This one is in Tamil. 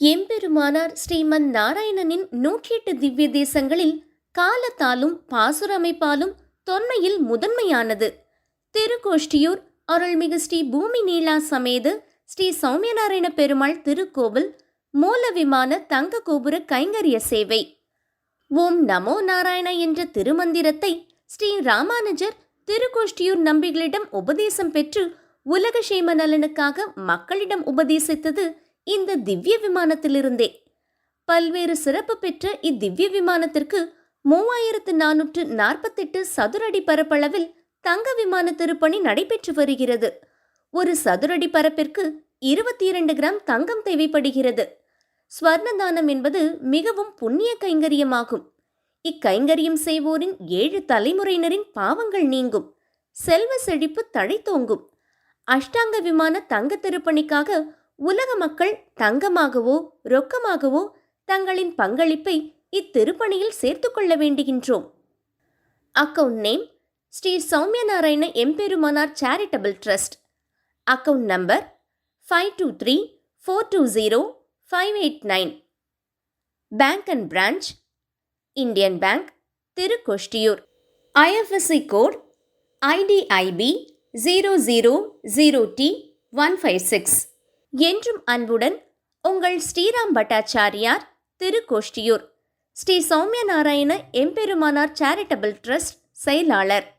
எம்பெருமானார் ஸ்ரீமன் நாராயணனின் நூற்றெட்டு திவ்ய தேசங்களில் காலத்தாலும் பாசுரமைப்பாலும் தொன்மையில் முதன்மையானது. திருக்கோஷ்டியூர் அருள்மிகு ஸ்ரீ பூமி நீலா சமேத ஸ்ரீ சௌமியநாராயண பெருமாள் திருக்கோவில் மூல விமான தங்க கோபுர கைங்கரிய சேவை. ஓம் நமோ நாராயண என்ற திருமந்திரத்தை ஸ்ரீ ராமானுஜர் திருக்கோஷ்டியூர் நம்பிகளிடம் உபதேசம் பெற்று உலக சேம நலனுக்காக மக்களிடம் உபதேசித்தது இந்த திவ்ய விமானத்திலிருந்தே. பல்வேறு சிறப்பு பெற்ற இத்திவ்ய விமானத்திற்கு மூவாயிரத்து நானூற்று நாற்பத்தெட்டு சதுரடி பரப்பளவில் தங்க விமான திருப்பணி நடைபெற்று வருகிறது. ஒரு சதுரடி பரப்பிற்கு இருபத்தி இரண்டு கிராம் தங்கம் தேவைப்படுகிறது. ஸ்வர்ணதானம் என்பது மிகவும் புண்ணிய கைங்கரியமாகும். இக்கைங்கரியம் செய்வோரின் ஏழு தலைமுறையினரின் பாவங்கள் நீங்கும். செல்வ செழிப்பு தழைத்தோங்கும். அஷ்டாங்க விமான தங்க திருப்பணிக்காக உலக மக்கள் தங்கமாகவோ ரொக்கமாகவோ தங்களின் பங்களிப்பை இத்திருப்பணியில் சேர்த்துக்கொள்ள வேண்டுகின்றோம். Account name Shri Soumyanarayana Emperumanar charitable trust. Account number five two three four two zero five eight nine bank and branch Indian Bank Thirukoshtiyur. IFSC code IDIB zero zero zero T one five six என்றும் அன்புடன் உங்கள் ஸ்ரீராம் பட்டாச்சாரியார் திருக்கோஷ்டியூர். ஸ்ரீ சௌமிய நாராயண எம்பெருமானார் சேரிட்டபிள் ட்ரஸ்ட் செயலாளர்.